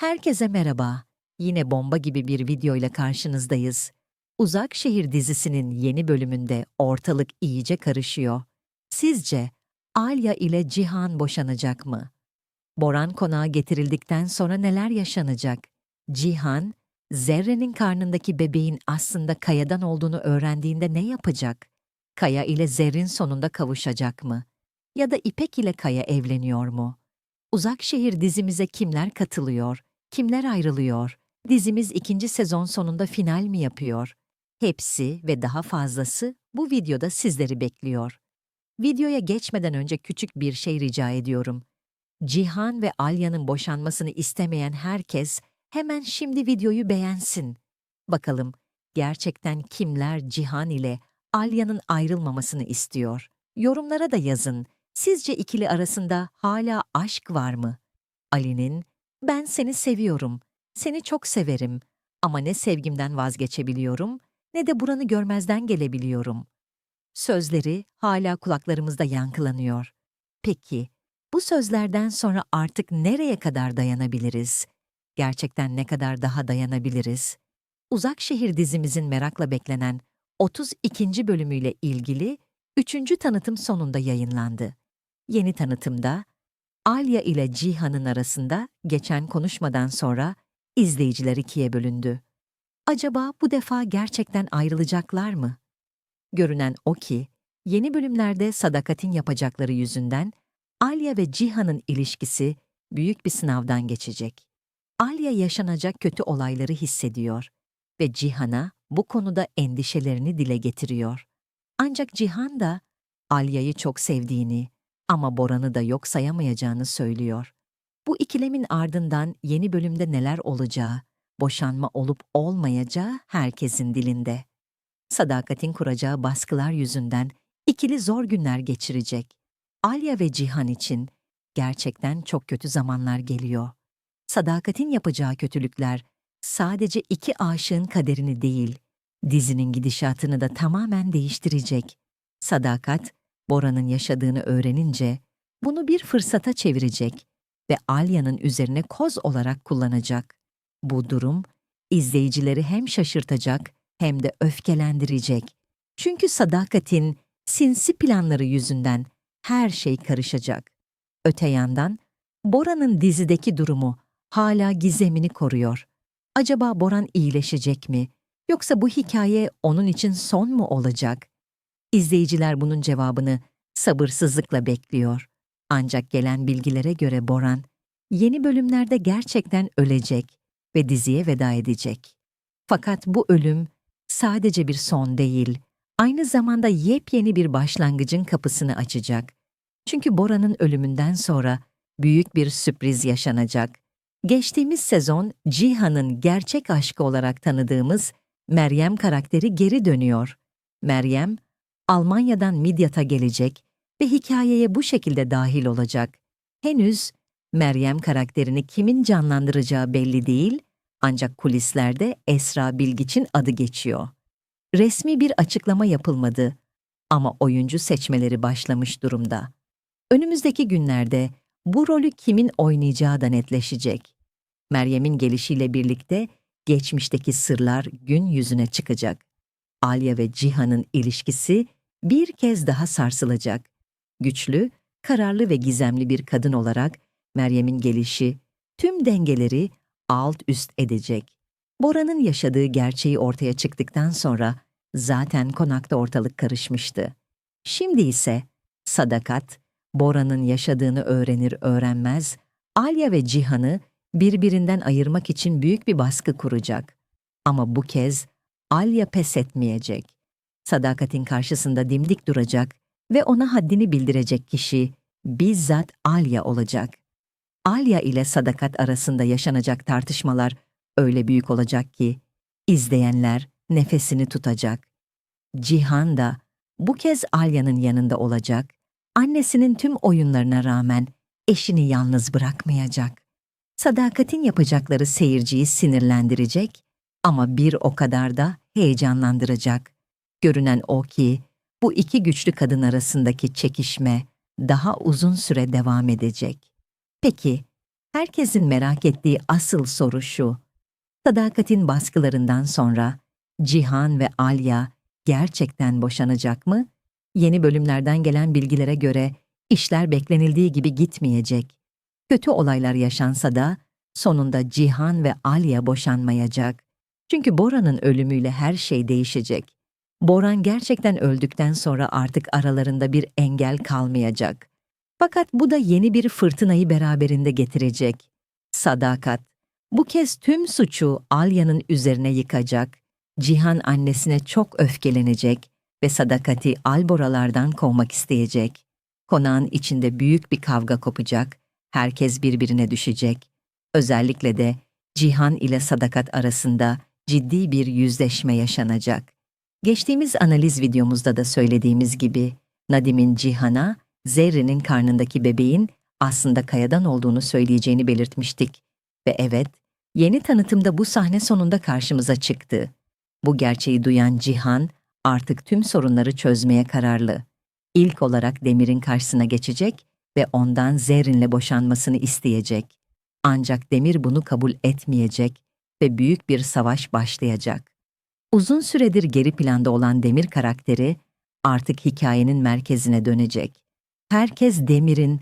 Herkese merhaba. Yine bomba gibi bir video ile karşınızdayız. Uzak Şehir dizisinin yeni bölümünde ortalık iyice karışıyor. Sizce Alya ile Cihan boşanacak mı? Boran konağa getirildikten sonra neler yaşanacak? Cihan, Zerre'nin karnındaki bebeğin aslında Kaya'dan olduğunu öğrendiğinde ne yapacak? Kaya ile Zerrin sonunda kavuşacak mı? Ya da İpek ile Kaya evleniyor mu? Uzak Şehir dizimize kimler katılıyor? Kimler ayrılıyor? Dizimiz ikinci sezon sonunda final mi yapıyor? Hepsi ve daha fazlası bu videoda sizleri bekliyor. Videoya geçmeden önce küçük bir şey rica ediyorum. Cihan ve Alya'nın boşanmasını istemeyen herkes hemen şimdi videoyu beğensin. Bakalım gerçekten kimler Cihan ile Alya'nın ayrılmamasını istiyor? Yorumlara da yazın. Sizce ikili arasında hala aşk var mı? Ali'nin ben seni seviyorum, seni çok severim ama ne sevgimden vazgeçebiliyorum ne de buranı görmezden gelebiliyorum. Sözleri hala kulaklarımızda yankılanıyor. Peki, bu sözlerden sonra artık nereye kadar dayanabiliriz? Gerçekten ne kadar daha dayanabiliriz? Uzak Şehir dizimizin merakla beklenen 32. bölümüyle ilgili 3. tanıtım sonunda yayınlandı. Yeni tanıtımda Alya ile Cihan'ın arasında geçen konuşmadan sonra izleyiciler ikiye bölündü. Acaba bu defa gerçekten ayrılacaklar mı? Görünen o ki, yeni bölümlerde Sadakat'in yapacakları yüzünden Alya ve Cihan'ın ilişkisi büyük bir sınavdan geçecek. Alya yaşanacak kötü olayları hissediyor ve Cihan'a bu konuda endişelerini dile getiriyor. Ancak Cihan da Alya'yı çok sevdiğini ama Boran'ı da yok sayamayacağını söylüyor. Bu ikilemin ardından yeni bölümde neler olacağı, boşanma olup olmayacağı herkesin dilinde. Sadakatin kuracağı baskılar yüzünden ikili zor günler geçirecek. Alya ve Cihan için gerçekten çok kötü zamanlar geliyor. Sadakatin yapacağı kötülükler sadece iki aşığın kaderini değil, dizinin gidişatını da tamamen değiştirecek. Sadakat, Bora'nın yaşadığını öğrenince bunu bir fırsata çevirecek ve Alya'nın üzerine koz olarak kullanacak. Bu durum izleyicileri hem şaşırtacak hem de öfkelendirecek. Çünkü sadakatin sinsi planları yüzünden her şey karışacak. Öte yandan Bora'nın dizideki durumu hala gizemini koruyor. Acaba Boran iyileşecek mi? Yoksa bu hikaye onun için son mu olacak? İzleyiciler bunun cevabını sabırsızlıkla bekliyor. Ancak gelen bilgilere göre Boran, yeni bölümlerde gerçekten ölecek ve diziye veda edecek. Fakat bu ölüm sadece bir son değil, aynı zamanda yepyeni bir başlangıcın kapısını açacak. Çünkü Bora'nın ölümünden sonra büyük bir sürpriz yaşanacak. Geçtiğimiz sezon Cihan'ın gerçek aşkı olarak tanıdığımız Meryem karakteri geri dönüyor. Meryem, Almanya'dan Midyat'a gelecek ve hikayeye bu şekilde dahil olacak. Henüz Meryem karakterini kimin canlandıracağı belli değil ancak kulislerde Esra Bilgiç'in adı geçiyor. Resmi bir açıklama yapılmadı ama oyuncu seçmeleri başlamış durumda. Önümüzdeki günlerde bu rolü kimin oynayacağı da netleşecek. Meryem'in gelişiyle birlikte geçmişteki sırlar gün yüzüne çıkacak. Alya ve Cihan'ın ilişkisi bir kez daha sarsılacak. Güçlü, kararlı ve gizemli bir kadın olarak Meryem'in gelişi tüm dengeleri alt üst edecek. Bora'nın yaşadığı gerçeği ortaya çıktıktan sonra zaten konakta ortalık karışmıştı. Şimdi ise Sadakat, Bora'nın yaşadığını öğrenir öğrenmez, Alya ve Cihan'ı birbirinden ayırmak için büyük bir baskı kuracak. Ama bu kez Alya pes etmeyecek. Sadakatin karşısında dimdik duracak ve ona haddini bildirecek kişi bizzat Alya olacak. Alya ile Sadakat arasında yaşanacak tartışmalar öyle büyük olacak ki izleyenler nefesini tutacak. Cihan da bu kez Alya'nın yanında olacak. Annesinin tüm oyunlarına rağmen eşini yalnız bırakmayacak. Sadakatin yapacakları seyirciyi sinirlendirecek ama bir o kadar da heyecanlandıracak. Görünen o ki bu iki güçlü kadın arasındaki çekişme daha uzun süre devam edecek. Peki, Herkesin merak ettiği asıl soru şu. Sadakatin baskılarından sonra Cihan ve Alya gerçekten boşanacak mı? Yeni bölümlerden gelen bilgilere göre işler beklenildiği gibi gitmeyecek. Kötü olaylar yaşansa da sonunda Cihan ve Alya boşanmayacak. Çünkü Bora'nın ölümüyle her şey değişecek. Boran gerçekten öldükten sonra artık aralarında bir engel kalmayacak. Fakat bu da yeni bir fırtınayı beraberinde getirecek. Sadakat. Bu kez tüm suçu Alya'nın üzerine yıkacak. Cihan annesine çok öfkelenecek ve Sadakati Alboralardan kovmak isteyecek. Konağın içinde büyük bir kavga kopacak. Herkes birbirine düşecek. Özellikle de Cihan ile Sadakat arasında ciddi bir yüzleşme yaşanacak. Geçtiğimiz analiz videomuzda da söylediğimiz gibi Nadim'in Cihan'a Zerrin'in karnındaki bebeğin aslında Kaya'dan olduğunu söyleyeceğini belirtmiştik. Ve evet, yeni tanıtımda bu sahne sonunda karşımıza çıktı. Bu gerçeği duyan Cihan artık tüm sorunları çözmeye kararlı. İlk olarak Demir'in karşısına geçecek ve ondan Zerrin'le boşanmasını isteyecek. Ancak Demir bunu kabul etmeyecek ve büyük bir savaş başlayacak. Uzun süredir geri planda olan Demir karakteri artık hikayenin merkezine dönecek. Herkes Demir'in